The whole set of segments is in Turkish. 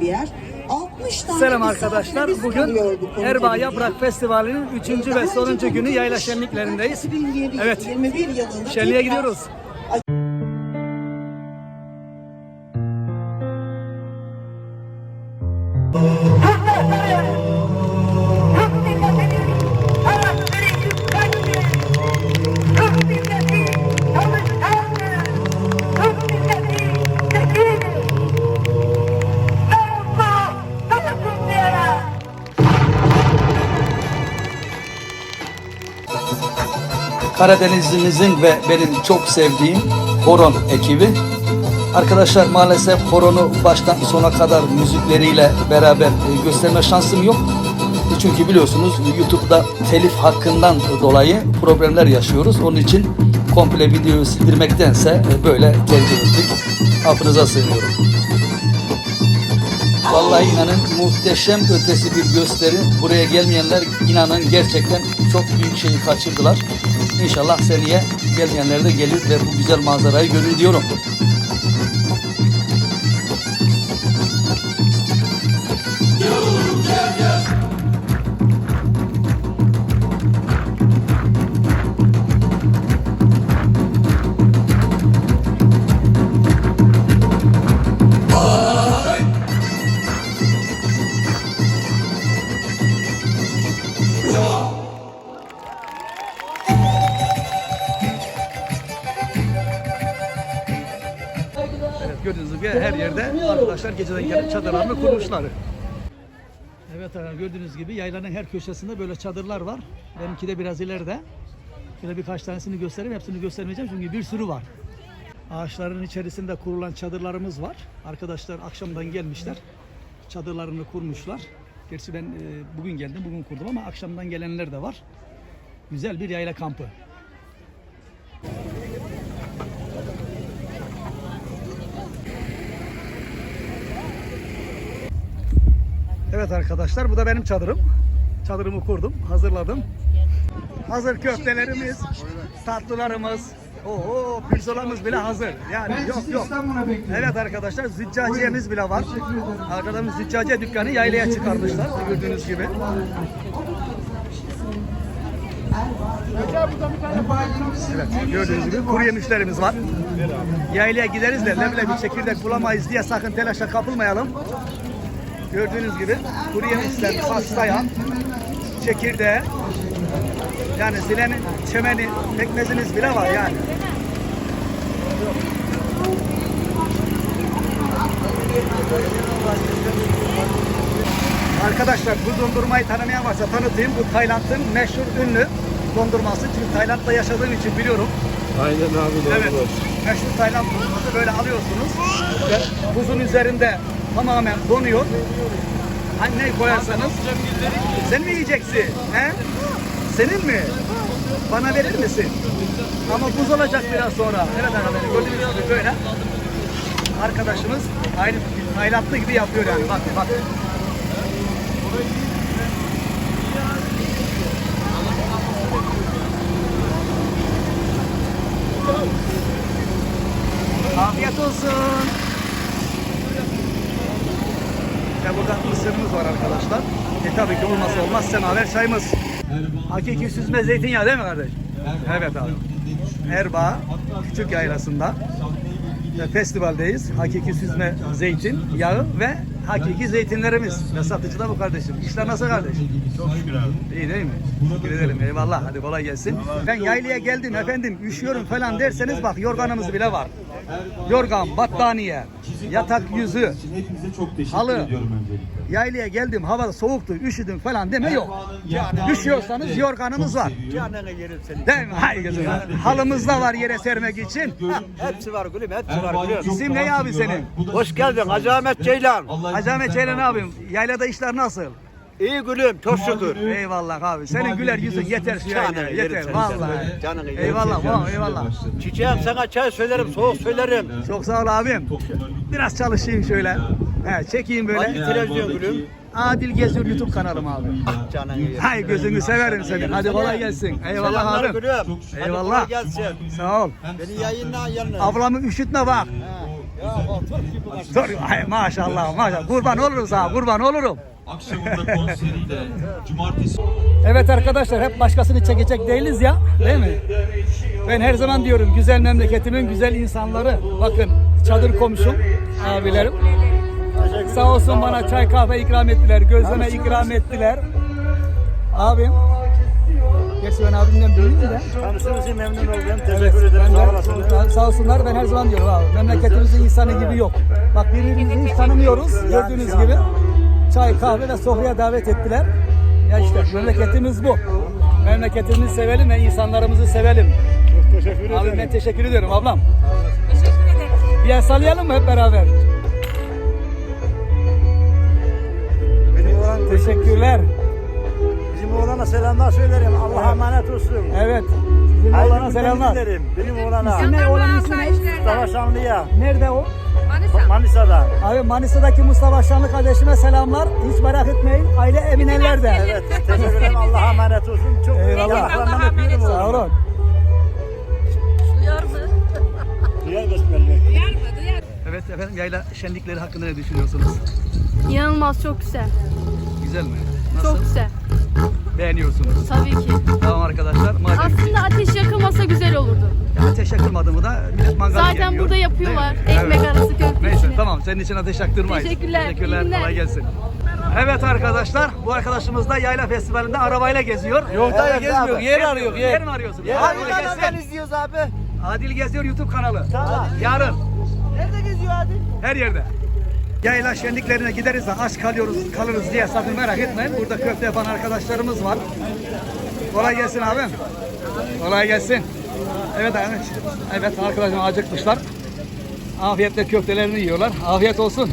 bir yer. 60 tane Selam arkadaşlar. Bugün bu. Erbaa Yaprak Festivali'nin 3. ve sonuncu günü yayla şenliklerindeyiz. 2020 Evet. 21 yılında Şenliğe gidiyoruz. Karadenizlimizin ve benim çok sevdiğim horon ekibi. Arkadaşlar maalesef horonu baştan sona kadar müzikleriyle beraber e, gösterme şansım yok. E, Çünkü biliyorsunuz YouTube'da telif hakkından dolayı problemler yaşıyoruz. Onun için komple videoyu sildirmektense e, böyle tercih ettik. Affınıza sığınıyorum. Vallahi inanın muhteşem ötesi bir gösteri. Buraya gelmeyenler inanın gerçekten çok büyük şeyi kaçırdılar. İnşallah seneye gelmeyenler de gelir ve bu güzel manzarayı görür diyorum. Gibi her yerde arkadaşlar geceden gelip çadırlarını kurmuşlar. Evet arkadaşlar gördüğünüz gibi yaylanın her köşesinde böyle çadırlar var. Benimki de biraz ileride. Şöyle birkaç tanesini göstereyim. Hepsini göstermeyeceğim çünkü bir sürü var. Ağaçların içerisinde kurulan çadırlarımız var. Arkadaşlar akşamdan gelmişler. Çadırlarını kurmuşlar. Gerçi ben e, bugün geldim, bugün kurdum ama akşamdan gelenler de var. Güzel bir yayla kampı. Evet arkadaşlar bu da benim çadırım. Çadırımı kurdum, hazırladım. Hazır köftelerimiz, tatlılarımız, Oo, pirzolamız bile hazır. Yani yok yok. Evet arkadaşlar züccaciyemiz bile var. Arkadan züccaciye dükkanı yaylaya çıkarmışlar gördüğünüz gibi. Evet gördüğünüz gibi kuru yemişlerimiz var. Yaylaya gideriz de leblebi çekirdek bulamayız diye sakın telaşa kapılmayalım. Gördüğünüz gibi kuru yemişler, pastaya, çekirdeğe, yani zilenin, çemeni, pekmezimiz bile var yani. Arkadaşlar bu dondurmayı tanımayan varsa tanıtayım. Bu Tayland'ın meşhur ünlü dondurması. Çünkü Tayland'da yaşadığım için biliyorum. Aynen abi Evet. Meşhur Tayland dondurması böyle alıyorsunuz. Ve buzun üzerinde tamamen donuyor. Hani ne koyarsanız. Sen mi yiyeceksin? He? Senin mi? Bana verir misin? Ama buz olacak biraz sonra. Evet arkadaşlar gördüğünüz gibi böyle. Arkadaşımız aynı Taylandlı gibi yapıyor yani. Bak bak. Afiyet olsun. Ve burada mısırımız var arkadaşlar. E tabii ki olmazsa olmaz semaver çayımız. Hakiki süzme zeytinyağı değil mi kardeş? Evet abi. Erbaa Küçük Yaylası'nda ve festivaldeyiz. Hakiki süzme zeytin yağı ve hakiki zeytinlerimiz. Ve satıcı da bu kardeşim. İşler nasıl kardeş? Çok şükür abi. İyi değil mi? Teşekkür ederim. Eyvallah. Hadi kolay gelsin. Ben yaylaya geldim efendim üşüyorum falan derseniz bak yorganımız bile var. Yorgan, battaniye, yatak yüzü, Hepinize çok teşekkür Halı. ediyorum öncelikle. yaylaya geldim hava soğuktu üşüdüm falan deme yok. Üşüyorsanız yorganımız var. Canını yerim senin. Değil mi? Hay gözüm. Halımız da var yere sermek için. Hepsi var gülüm, hepsi var gülüm. İsim ne abi senin? Hoş geldin Hacı Ahmet Ceylan. Hacı Ahmet Ceylan abim. Yaylada işler nasıl? İyi gülüm, çok şükür. Eyvallah abi. Senin güler yüzün yeter yerim Yeter seni, vallahi. sen. Canını yerim. Eyvallah. vallahi, Eyvallah. Çiçeğim sana çay söylerim, soğuk söylerim. Çok sağ ol abim. Biraz çalışayım şöyle. He, çekeyim Hangi böyle. televizyon gülüm? Adil Geziyor YouTube kanalım abi. Canını yerim. Hay gözünü severim senin. Hadi kolay gelsin. Eyvallah Selamlar abim. gülüm. Hadi Eyvallah. kolay gelsin. Sağ ol. Beni yayınla yanına. Ablamı üşütme bak. Ha, Dur, ay, maşallah maşallah. Kurban oluruz ha kurban olurum. Akşamında konseriyle cumartesi Evet arkadaşlar hep başkasını çekecek değiliz ya değil mi? Ben her zaman diyorum güzel memleketimin güzel insanları. Bakın çadır komşum abilerim. Sağ olsun bana çay kahve ikram ettiler. Gözleme ikram ettiler. Abim. Gerçi ben abimden büyüğüm de. Tanıştığınız için memnun oldum. Evet, Teşekkür ederim. ben Sağ de- sağ olsunlar ben her zaman diyorum abi. Memleketimizin insanı gibi yok. Bak birbirimizi hiç tanımıyoruz. Gördüğünüz gibi. Çay, kahve ve sofraya davet ettiler. Ya işte memleketimiz bu. Memleketimizi sevelim ve insanlarımızı sevelim. Teşekkür ederim. Abi ben teşekkür ediyorum ablam. Bir el sallayalım mı hep beraber? Benim oğlan, Teşekkürler. bizim oğlana selamlar söylerim. Allah'a emanet olsun. Evet. Sizin Hayırlı oğlana günler selamlar. dilerim. Benim oğlana. İsim ne? Oğlanın ismi ne? Mustafa Şanlı'ya. Nerede o? Manisa'da. Abi Manisa'daki Mustafa Şanlı kardeşime selamlar. Hiç merak etmeyin. Aile Eminelerde. Evet. Teşekkür ederim. Allah'a emanet olsun. Çok Eyvallah. yanaklarından öpüyorum Sağ oğlum. olun. Duyar mı? Duyar besbelli. Duyar mı? Duyar. Evet efendim yayla şenlikleri hakkında ne düşünüyorsunuz? İnanılmaz çok güzel. Güzel mi? Nasıl? Çok güzel. Beğeniyorsunuz. Tabii ki. Tamam arkadaşlar. Madem Aslında ateş yakılmasa güzel olurdu. ateş yakılmadı mı da millet mangal Zaten yakıyor. burada yapıyorlar. Mi? Ekmek arası köfte Neyse içine. tamam senin için ateş yaktırmayız. Teşekkürler, Teşekkürler. iyi günler. Kolay gelsin. Evet arkadaşlar bu arkadaşımız da yayla festivalinde arabayla geziyor. Yolda gezmiyor. Yer arıyor. Yer, Yer. mi arıyorsun? Arıyor. gelsin. Nereden izliyoruz abi? Adil Geziyor YouTube kanalı. Tamam. Yarın Nerede geziyor abi? her yerde. Yayla şenliklerine gideriz de aç kalıyoruz, kalırız diye sakın merak etmeyin. Burada köfte yapan arkadaşlarımız var. Kolay gelsin abim. Kolay gelsin. Evet evet. Evet arkadaşlar acıkmışlar. Afiyetle köftelerini yiyorlar. Afiyet olsun.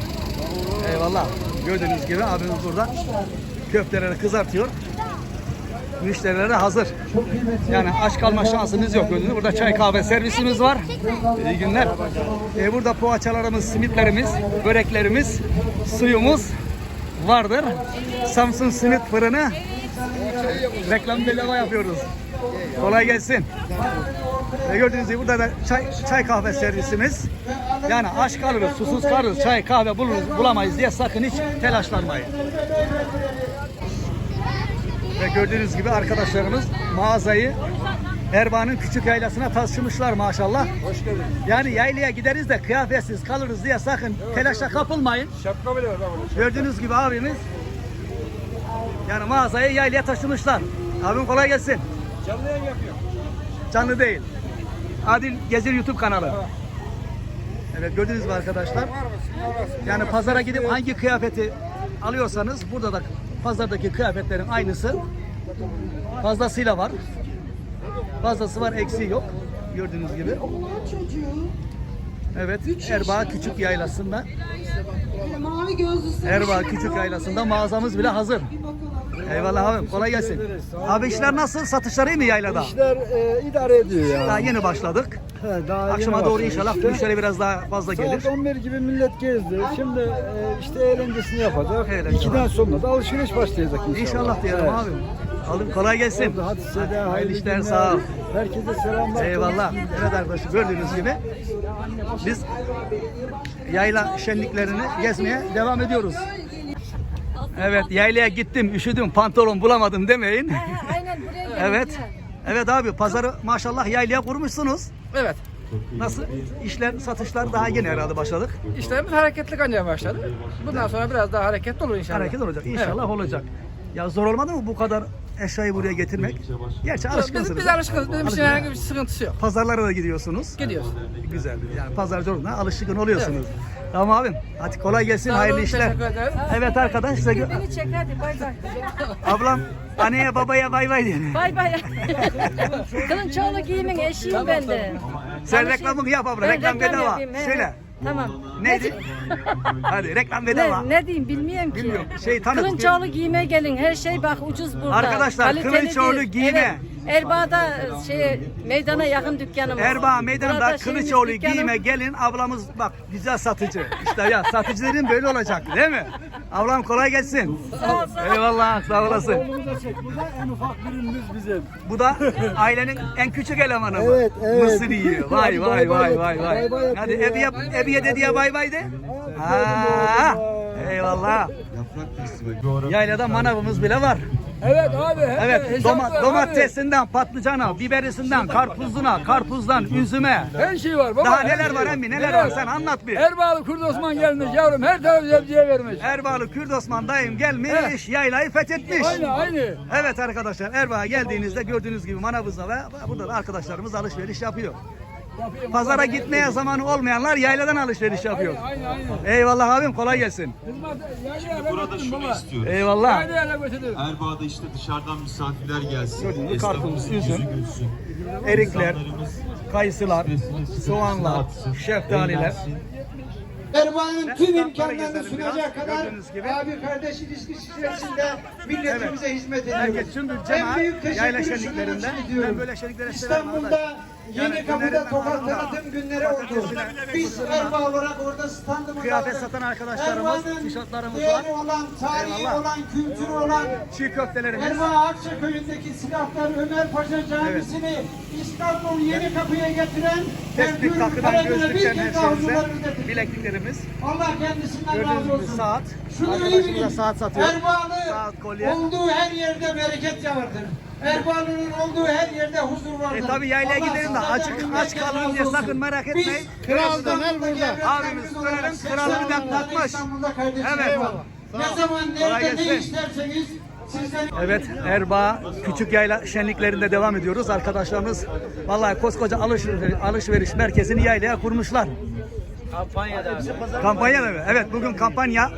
Eyvallah. Gördüğünüz gibi abimiz burada köfteleri kızartıyor. Müşterilere hazır. Yani aç kalma şansımız yok. Gibi Burada çay kahve servisimiz var. İyi günler. Ee, burada poğaçalarımız, simitlerimiz, böreklerimiz, suyumuz vardır. Samsun Simit Fırını reklam bedava yapıyoruz. Kolay gelsin. Ve gördüğünüz gibi burada da çay, çay kahve servisimiz. Yani aç kalırız, susuz kalırız, çay kahve buluruz, bulamayız diye sakın hiç telaşlanmayın. Ve gördüğünüz gibi arkadaşlarımız mağazayı Erbaa'nın küçük yaylasına taşımışlar maşallah. Hoş geldin. Yani yaylaya gideriz de kıyafetsiz kalırız diye sakın telaşa kapılmayın. Şapka bile var. Gördüğünüz gibi abimiz yani mağazayı yaylaya taşımışlar. Abim kolay gelsin. Canlı yayın yapıyor. Canlı değil. Adil Gezir YouTube kanalı. Evet gördünüz mü arkadaşlar? Yani pazara gidip hangi kıyafeti alıyorsanız burada da pazardaki kıyafetlerin aynısı fazlasıyla var. Fazlası var, eksiği yok. Gördüğünüz gibi. Evet, Erbaa Küçük Yaylası'nda, mavi Erbaa Küçük Yaylası'nda mağazamız bile hazır. Eyvallah abim, kolay gelsin. Abi işler nasıl? Satışları iyi mi yaylada? İşler e, idare ediyor ya. Daha yeni başladık. He, daha yeni Akşama doğru inşallah işte. müşteri biraz daha fazla gelir. Saat 11 gibi millet gezdi. Şimdi e, işte eğlencesini yapacak. Eğlence İkiden sonra da alışveriş başlayacak inşallah. İnşallah diyelim Evet. abim. Alın kolay gelsin. Oldu, Hadi size de Hayırlı hayırlı işler günler. sağ ol. Herkese selamlar. Eyvallah. Evet arkadaşlar gördüğünüz gibi biz yayla şenliklerini gezmeye devam ediyoruz. Evet yaylaya gittim üşüdüm pantolon bulamadım demeyin. Aynen buraya gelin. Evet. Evet abi pazarı maşallah yaylaya kurmuşsunuz. Evet. Nasıl? İşler satışlar daha yeni herhalde başladık. İşlerimiz hareketli ancak başladı. Bundan sonra biraz daha hareketli olur inşallah. Hareket olacak. İnşallah olacak. Ya zor olmadı mı bu kadar eşyayı buraya getirmek? Gerçi Biz, alışkınsınız. biz alışkınız. Bizim için herhangi bir sıkıntısı yok. Pazarlara da gidiyorsunuz. Gidiyoruz. Güzel. Yani pazarcı olduğuna alışkın oluyorsunuz. Tamam abim. Hadi kolay gelsin. Sağ olun, hayırlı işler. teşekkür ederim. Evet arkadaşlar. Beni çek hadi bay bay. Ablam anneye babaya bay bay diyor. Bay bay. Kılınçoğlu giyimin eşiyim ben de. Sen reklamını yap abla. Reklam bedava. yapayım, Söyle. Tamam. Neydi? Hadi reklam bedava. Ne, ne diyeyim bilmiyorum ki. Bilmiyorum. Şey, tanıt. Kılınçoğlu giyime gelin. Her şey bak ucuz burada. Arkadaşlar, Kalitelidir. Kılınçoğlu giyime. Evet. Erbaa'da şey meydana yakın dükkanımız. Erbaa meydanında Burada şeyimiz, Kılıçoğlu dükkanım- giyime gelin ablamız bak güzel satıcı. İşte ya satıcı dediğin böyle olacak değil mi? Ablam kolay gelsin. Eyvallah sağ olasın. Oğlumuza çek. Bu da en ufak bir ürünümüz bizim. Bu da ailenin en küçük elemanı mı? Evet, evet. Mısır yiyor. Vay vay vay vay vay. Bay bay Hadi yapıyor. Ebiye, Ebiye dediye bay bay de. Ha, eyvallah. Yaylada manavımız bile var. Evet abi. Evet, doma, domatesinden, patlıcana, biberisinden, karpuzuna, karpuzdan, üzüme. Her şey var baba. Daha her neler şey var emmi, neler var sen anlat bir. Erbağlı Kurd Osman gelmiş yavrum. Her tarafı zebziye vermiş. Erbağlı Kürt Osman dayım gelmiş, yaylayı fethetmiş. Aynı aynı. Evet arkadaşlar Erbağ'a geldiğinizde gördüğünüz gibi manavızda ve burada da arkadaşlarımız alışveriş yapıyor. Pazara gitmeye zamanı olmayanlar yayladan alışveriş yapıyor. Aynı aynı. Eyvallah abim kolay gelsin. Yani Burada şunu baba. istiyoruz. Eyvallah. Erbağ'da işte dışarıdan misafirler gelsin. Esnafımızın yüzü gülsün. Erikler, kayısılar, soğanlar, şeftaliler. Erbağ'ın tüm imkanlarını biraz, kadar gibi. abi kardeş ilişkisi içerisinde milletimize hizmet ediyoruz. Herkes tüm bir En cemaat büyük teşekkürü şunun için ediyorum. Ben böyle şenliklere severim arkadaş. İstanbul'da Yeni Kapı'da tokat tanıtım günleri oldu. Biz Erbağ olarak orada standımızı Kıyafet aldık. satan arkadaşlarımız, tişörtlerimiz değeri var. olan, tarihi Eyvallah. olan, kültürü olan Çiğ köftelerimiz. Erbaa Akçaköy'ündeki silahlar Ömer Paşa Camisi'ni İstanbul Yeni Kapı'ya getiren Tespit Ergün takıdan Karagöz'e bir gözlükten kez her daha şeyimize. huzurlarını getirdik. Bilekliklerimiz. Allah kendisinden Gördüğünüz razı gibi olsun. saat. Şunu iyi Arkadaşımız da bilin. saat satıyor. Erbağlı Saat, kolye. olduğu her yerde bereket vardır. Erbağlı'nın olduğu her yerde huzur vardır. E tabi yaylaya gidelim de sizden aç, kalın diye sakın merak Biz etmeyin. Kral Döner burada. Abimiz dönerin kralı bir de takmış. İstanbul'da kardeşim. Evet. Eyvallah. Ne zaman nerede ne isterseniz sizden Evet Erbaa Küçük Yayla şenliklerinde devam ediyoruz. Arkadaşlarımız vallahi koskoca alışveriş, alışveriş merkezini yaylaya kurmuşlar. Kampanyada. Kampanya mı? Evet bugün kampanya.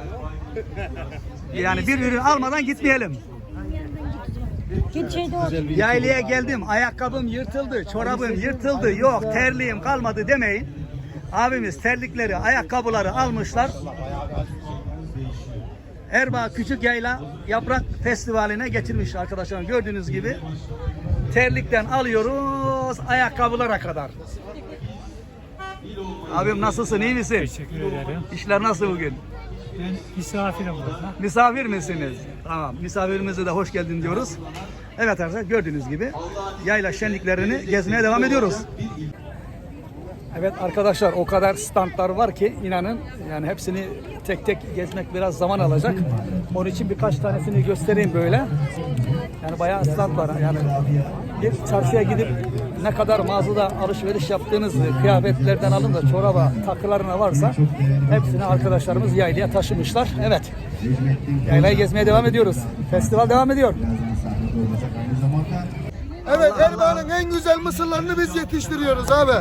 Yani bir ürün almadan gitmeyelim. Git şeyde. Yaylaya geldim, ayakkabım yırtıldı, çorabım yırtıldı, yok terliğim kalmadı demeyin. Abimiz terlikleri, ayakkabıları almışlar. Erbaa Küçük Yayla Yaprak Festivali'ne getirmiş arkadaşlar. Gördüğünüz gibi terlikten alıyoruz ayakkabılara kadar. Abim nasılsın, iyi misin? Teşekkür ederim. İşler nasıl bugün? Ben misafirim burada. Misafir misiniz? Tamam. Misafirimize de hoş geldin diyoruz. Evet arkadaşlar gördüğünüz gibi yayla şenliklerini gezmeye devam ediyoruz. Evet arkadaşlar o kadar standlar var ki inanın yani hepsini tek tek gezmek biraz zaman alacak. Onun için birkaç tanesini göstereyim böyle. Yani bayağı stand var. Yani bir çarşıya gidip ne kadar mağazada alışveriş yaptığınız kıyafetlerden alın da çoraba takılarına varsa hepsini arkadaşlarımız yaylaya taşımışlar. Evet. Yaylayı gezmeye devam ediyoruz. Festival devam ediyor. Evet Erbağ'ın en güzel mısırlarını biz yetiştiriyoruz abi.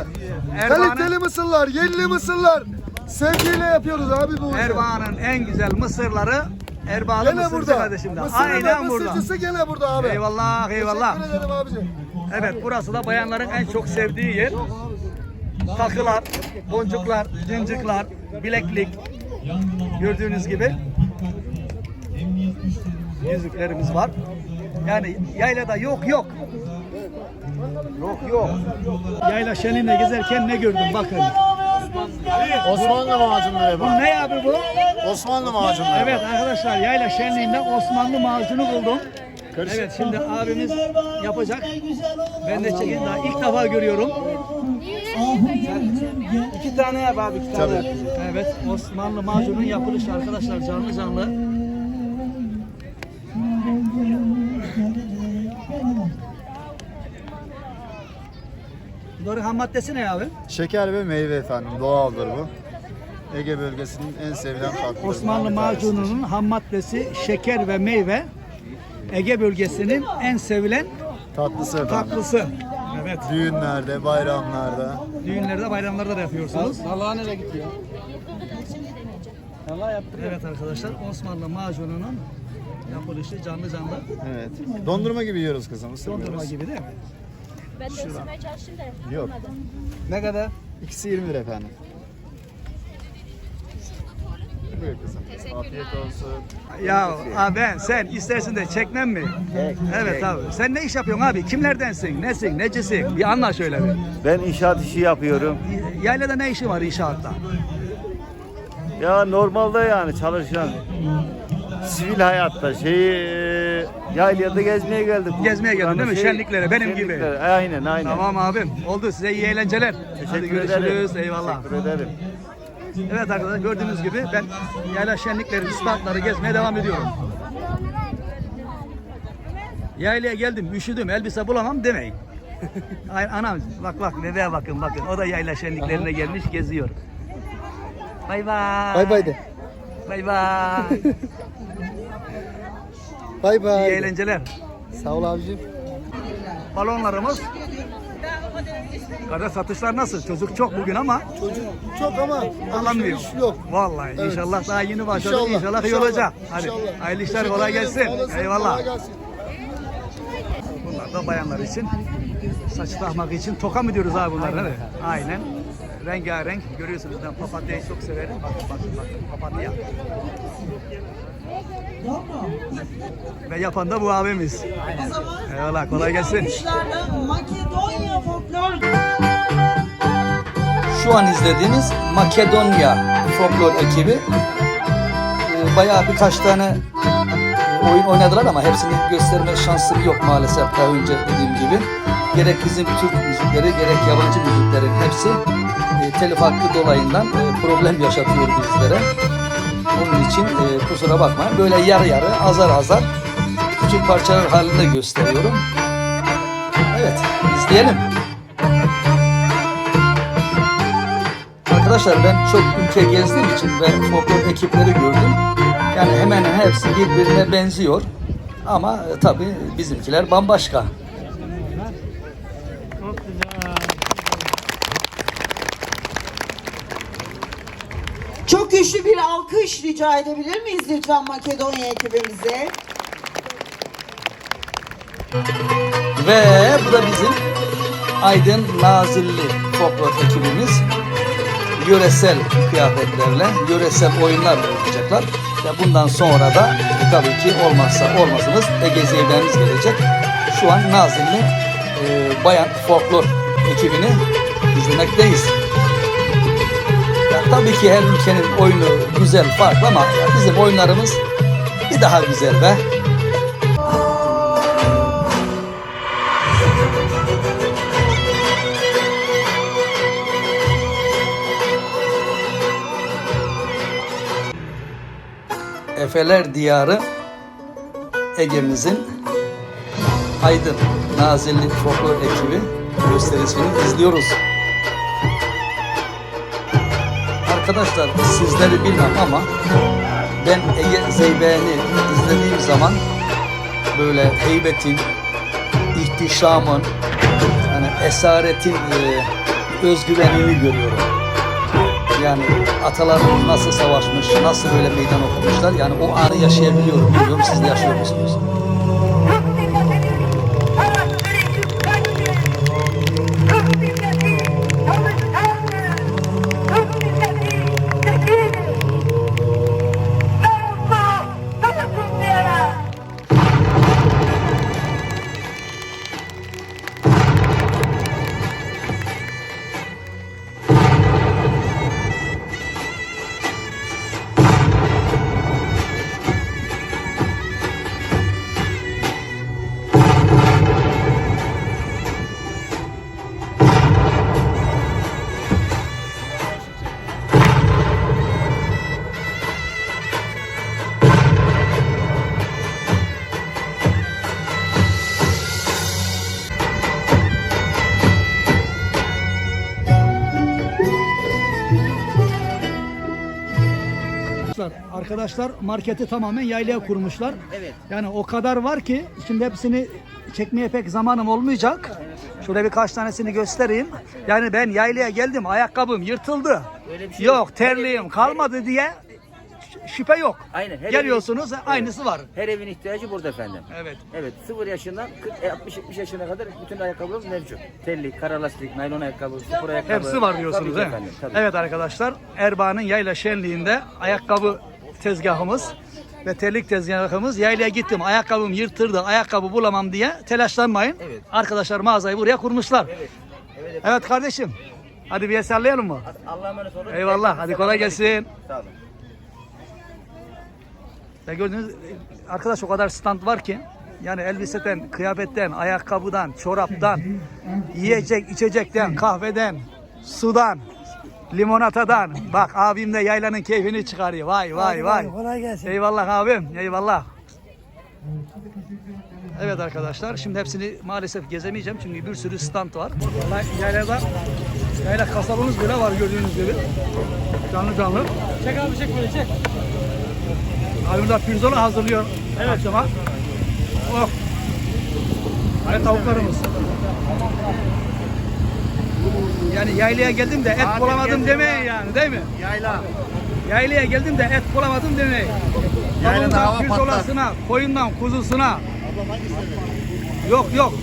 Kaliteli mısırlar, yerli mısırlar. Sevgiyle yapıyoruz abi bu işi. Erbağ'ın en güzel mısırları Erbağlı Gene mısırcı burada. kardeşimde. Mısırın Aynen burada. mısırcısı gene burada abi. Eyvallah eyvallah. Teşekkür ederim abicim. Evet burası da bayanların en çok sevdiği yer. Takılar, boncuklar, cincikler, bileklik. Gördüğünüz gibi yüzüklerimiz var. Yani yaylada yok yok. Yok yok. Yayla şenliğinde gezerken ne gördüm bakın. Osmanlı macunları Bu ne abi bu? Osmanlı macunları. Evet arkadaşlar yayla şenliğinde Osmanlı macunu buldum. Evet şimdi abimiz yapacak. Ben de çekeyim daha ilk defa görüyorum. İki tane yap abi iki tane. Evet Osmanlı macunun yapılışı arkadaşlar canlı canlı. Bunların ham maddesi ne abi? Şeker ve meyve efendim doğaldır bu. Ege bölgesinin en sevilen tatlılarından Osmanlı macununun ham maddesi şeker ve meyve. Ege bölgesinin en sevilen tatlısı efendim. tatlısı. Evet. Düğünlerde, bayramlarda. Düğünlerde, bayramlarda da yapıyorsunuz. Allah'a nereye gidiyor? Evet arkadaşlar Osmanlı macununun yapılışı canlı canlı Evet. Dondurma gibi yiyoruz kızım. dondurma gibi değil mi? Ben de ısırmaya çalıştım da. Yok. olmadı. Ne kadar? İkisi 20 lira efendim. Buyur kızım. Afiyet olsun. Ya abi sen istersin de çekmem mi? Evet abi. Sen ne iş yapıyorsun abi? Kimlerdensin? Nesin? Necisin? Bir anla şöyle bir. Ben inşaat işi yapıyorum. Yaylada ne işi var inşaatta? Ya normalde yani çalışan sivil hayatta şeyi e, yaylada gezmeye geldik. Gezmeye geldin değil mi? Şenliklere, benim gibi. şenliklere. Aynen aynen. Tamam abim. Oldu size iyi eğlenceler. Hadi Teşekkür görüşürüz. ederim. Eyvallah. Teşekkür ederim. Evet arkadaşlar gördüğünüz gibi ben yayla şenlikleri, standları gezmeye devam ediyorum. Yaylaya geldim, üşüdüm, elbise bulamam demeyin. Ay, anam bak bak bebeğe bakın bakın. O da yayla şenliklerine gelmiş geziyor. Bay bay. Bay bay de. Bay bay. Bay İyi bay. eğlenceler. Sağ ol abicim. Balonlarımız. Kardeş satışlar nasıl? Çocuk çok bugün ama Çocuk çok ama alamıyor. alışveriş yok. Vallahi Evet. inşallah daha yeni başladık. İnşallah, İnşallah, iyi inşallah, olacak. Hadi inşallah. hayırlı işler Teşekkür kolay ederim, gelsin. sağ olasın, Eyvallah. kolay gelsin. Bunlar da bayanlar için saç takmak için toka mı diyoruz abi bunlar değil mi? Aynen. Rengarenk. Görüyorsunuz ben papatyayı çok severim. Bakın bakın bakın papatya. Ve yapan da bu abimiz. Eyvallah kolay gelsin. Makedonya folklor Şu an izlediğiniz Makedonya folklor ekibi e, bayağı birkaç tane oyun oynadılar ama hepsini gösterme şansım yok maalesef daha önce dediğim gibi. Gerek bizim Türk müzikleri gerek yabancı müziklerin hepsi e, telif hakkı dolayından e, problem yaşatıyor bizlere. Onun için e, kusura bakmayın böyle yarı yarı azar azar küçük parçalar halinde gösteriyorum. Evet izleyelim. Arkadaşlar ben çok ülke gezdiğim için ve folklor ekipleri gördüm. Yani hemen hepsi birbirine benziyor. Ama e, tabii bizimkiler bambaşka. Çok güçlü bir alkış rica edebilir miyiz lütfen Makedonya ekibimize? Ve bu da bizim Aydın Nazilli folklor ekibimiz. Yöresel kıyafetlerle yöresel oyunlar oynayacaklar. Ve bundan sonra da e, tabii ki olmazsa olmazımız Ege Zeyberimiz gelecek. Şu an Nazilli e, bayan folklor ekibini izlemekteyiz. Ya tabii ki her ülkenin oyunu güzel, farklı ama bizim oyunlarımız bir daha güzel be. Efeler Diyarı Ege'mizin Aydın Nazilli Folklor ekibi gösterisini izliyoruz. Arkadaşlar sizleri bilmem ama ben Ege Zeybeğini izlediğim zaman böyle heybetin, ihtişamın, yani esaretin e, özgüvenini görüyorum. Yani atalarımız nasıl savaşmış, nasıl böyle meydan okumuşlar. Yani o anı yaşayabiliyorum. Bilmiyorum siz de yaşıyor musunuz? Arkadaşlar, arkadaşlar marketi tamamen yaylaya kurmuşlar. Evet. Yani o kadar var ki şimdi hepsini çekmeye pek zamanım olmayacak. Şöyle birkaç tanesini göstereyim. Yani ben yaylaya geldim ayakkabım yırtıldı. yok terliğim kalmadı diye şüphe yok. Aynen, her Geliyorsunuz aynısı var. Her evin ihtiyacı burada efendim. Evet. Evet 0 yaşından 60-70 yaşına kadar bütün ayakkabılarımız mevcut. Terlik, kara lastik, naylon ayakkabı, spor ayakkabı. Hepsi var diyorsunuz Tabii efendim, tabii. Evet arkadaşlar Erbaa'nın yayla şenliğinde ayakkabı tezgahımız ve terlik tezgahımız yaylaya gittim ayakkabım yırtırdı ayakkabı bulamam diye telaşlanmayın. Evet. Arkadaşlar mağazayı buraya kurmuşlar. Evet. Evet kardeşim hadi bir el sallayalım mı? Allah'a emanet olun. Eyvallah hadi kolay gelsin. Sağ olun. Ya gördüğünüz arkadaş o kadar stand var ki yani elbiseden, kıyafetten, ayakkabıdan, çoraptan, yiyecek, içecekten, kahveden, sudan, limonatadan. Bak abim de yaylanın keyfini çıkarıyor. Vay vay vay. Kolay gelsin. Eyvallah abim. Eyvallah. Evet arkadaşlar şimdi hepsini maalesef gezemeyeceğim çünkü bir sürü stand var. Yaylada yayla kasabımız bile var gördüğünüz gibi. Canlı canlı. Çek abi çek böyle çek. De pirzola hazırlıyor evet. akşama. Oh. Ve tavuklarımız. Yani yaylaya geldim de et bulamadım demeyin yani değil mi? Yayla. Yaylaya geldim de et bulamadım demeyin. Yaylada pirzolasına, koyundan kuzusuna. Yok yok.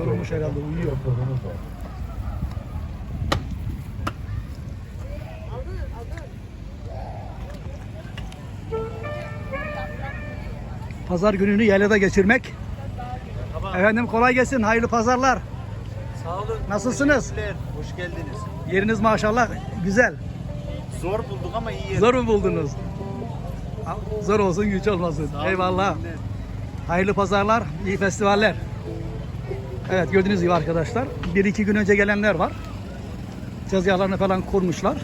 Yorulmuş herhalde uyuyor. Pazar gününü yaylada geçirmek. Efendim kolay gelsin. Hayırlı pazarlar. Sağ olun. Nasılsınız? Hoş geldiniz. Yeriniz maşallah güzel. Zor bulduk ama iyi yer. Zor mu buldunuz? Zor olsun güç olmasın. Eyvallah. Hayırlı pazarlar, iyi festivaller. Evet gördüğünüz gibi arkadaşlar. Bir iki gün önce gelenler var. Tezgahlarını falan kurmuşlar.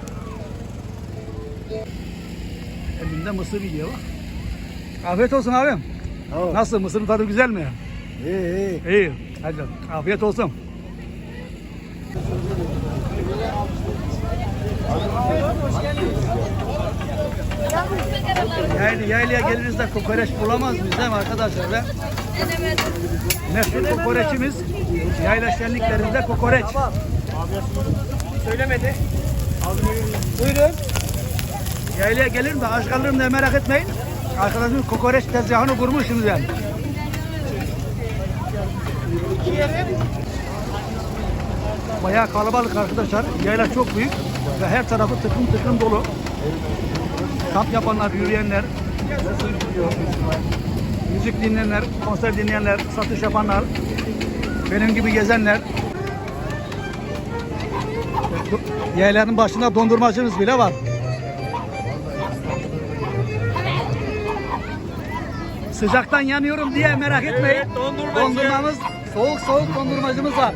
Elinde mısır yiyor bak. Afiyet olsun abim. Nasıl mısırın tadı güzel mi? İyi iyi. İyi. Hadi afiyet olsun. Yani yaylaya geliriz de kokoreç bulamaz mıyız değil mi arkadaşlar? Ve meşhur kokoreçimiz yayla şenliklerinde kokoreç. Söylemedi. Buyurun. Yaylaya gelirim de aç kalırım diye merak etmeyin. Arkadaşımız kokoreç tezgahını kurmuş şimdiden. Bayağı kalabalık arkadaşlar. Yayla çok büyük ve her tarafı tıklım tıklım dolu. Kamp yapanlar, yürüyenler, müzik dinleyenler, konser dinleyenler, satış yapanlar, benim gibi gezenler. Yaylanın başında dondurmacımız bile var. Sıcaktan yanıyorum diye merak etmeyin. Dondurmamız, soğuk soğuk dondurmacımız var.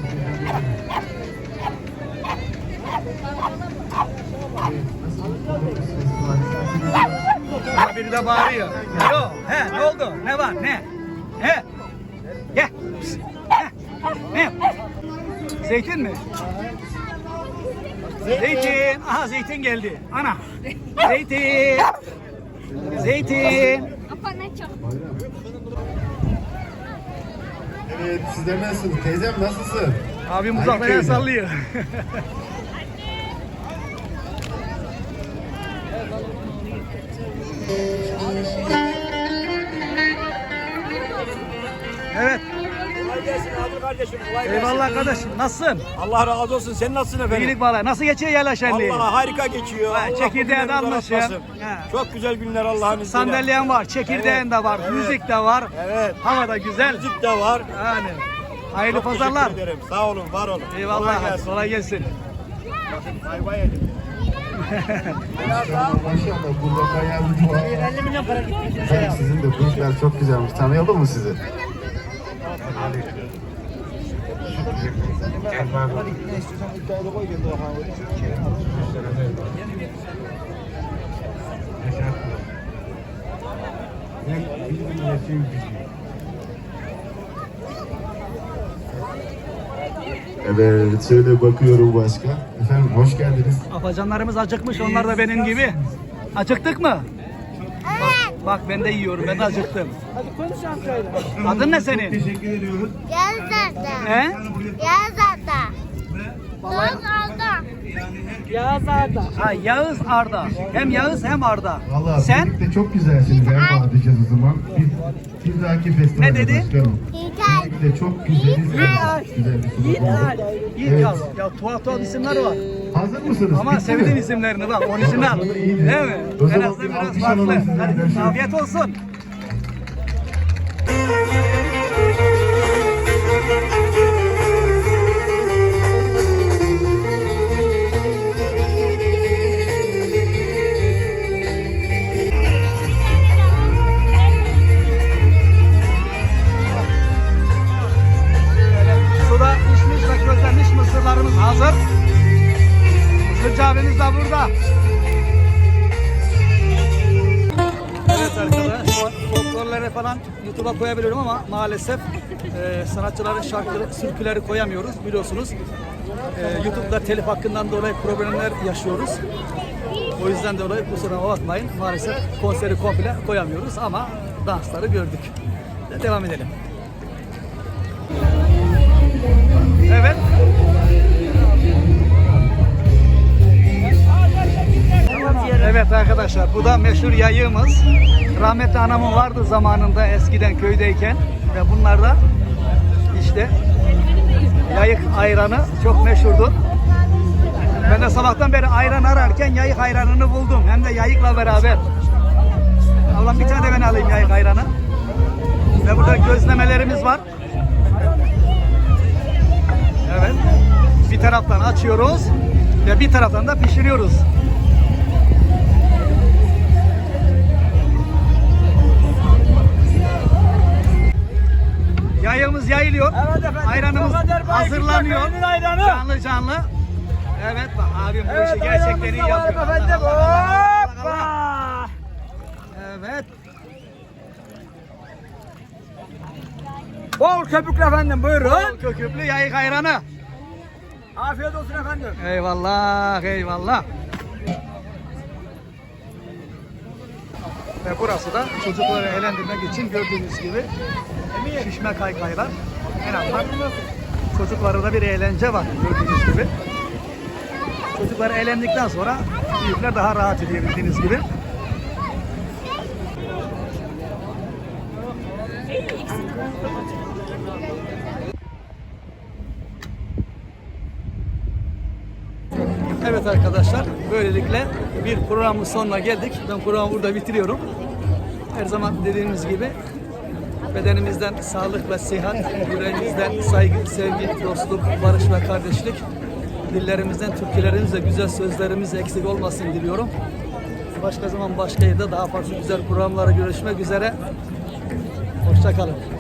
Biri de bağırıyor. Alo, he ne oldu? Ne var? Ne? He? Gel. He? Ne? Zeytin mi? Zeytin. Aha zeytin geldi. Ana. Zeytin. Zeytin. Apa ne çok? Evet sizler nasılsınız? Teyzem nasılsın? Abim uzaktan el sallıyor. evet. Kardeşim. Eyvallah kardeşim. Nasılsın? Allah razı olsun. Sen nasılsın efendim? İyilik vallahi. Nasıl geçiyor yayla şenliği? Vallahi harika geçiyor. Ha, Allah çekirdeği de almışsın. aratmasın. Ha. Çok güzel günler Allah'ın izniyle. Sandalyen var, çekirdeğin de var, Evet. müzik de var. Evet. Hava da güzel. Müzik de var. Yani. Hayırlı Çok pazarlar. ederim. Sağ olun, var olun. Eyvallah. Kolay hadi, gelsin. Kolay gelsin. Bay bay edin. Maşallah burada bayağı bir dua var. 50 milyon para gitti. Sizin de bu işler çok güzelmiş. Tanıyalım mı sizi? Evet, şöyle bakıyorum başka. Efendim hoş geldiniz. Afacanlarımız acıkmış. Onlar da benim gibi. Acıktık mı? Bak, ben de yiyorum. Ben de acıktım. Adın ne senin? Teşekkür ediyoruz. Yazada. He? Yazada. Yazada. Ha, Yağız Arda. Hem Yağız hem Arda. Vallahi Sen? birlikte çok güzelsiniz Erba diyeceğiz o zaman. Bir, bir dahaki festivale Ne dedi? başkanım. İtal. Birlikte çok güzeliz. Güzel bir sunum oldu. İlk Evet. yaz. Ya tuhaf tuhaf isimler var. Hazır mısınız? Ama Bitti mi? sevdiğim isimlerini bak. Orijinal. Değil mi? O En zaman azından bir biraz alkış farklı. alalım sizden. Hadi Görüşürüz. afiyet olsun. Evet şu an folklorları falan YouTube'a koyabiliyorum ama maalesef e, sanatçıların şarkı türküleri koyamıyoruz biliyorsunuz. E, YouTube'da telif hakkından dolayı problemler yaşıyoruz. O yüzden dolayı kusura bakmayın maalesef konseri komple koyamıyoruz ama dansları gördük. Devam edelim. Evet. Evet arkadaşlar bu da meşhur yayığımız. Rahmetli anamın vardı zamanında eskiden köydeyken ve bunlar da işte yayık ayranı çok meşhurdur. Ben de sabahtan beri ayran ararken yayık ayranını buldum. Hem de yayıkla beraber. Allah bir tane ben alayım yayık ayranı. Ve burada gözlemelerimiz var. Evet. Bir taraftan açıyoruz ve bir taraftan da pişiriyoruz. Yayımız yayılıyor. Evet efendim. Ayranımız hazırlanıyor. Ayranı. Canlı canlı. Evet bak abim bu işi gerçekten iyi yapıyor. efendim. Hoppa. Evet. Bol köpüklü efendim buyurun. Bol köküplü yayık ayranı. Afiyet olsun efendim. Eyvallah, eyvallah. Ve burası da çocukları eğlendirmek için gördüğünüz gibi şişme kaykaylar. En azından çocuklarda da bir eğlence var gördüğünüz gibi. Çocuklar eğlendikten sonra büyükler daha rahat ediyor bildiğiniz gibi. Evet arkadaşlar, böylelikle bir programın sonuna geldik. Ben programı burada bitiriyorum. Her zaman dediğimiz gibi bedenimizden sağlık ve sıhhat, yüreğimizden saygı, sevgi, dostluk, barış ve kardeşlik, dillerimizden türkülerimiz ve güzel sözlerimiz eksik olmasın diliyorum. Başka zaman başka yerde daha farklı güzel programlara görüşmek üzere. Hoşçakalın.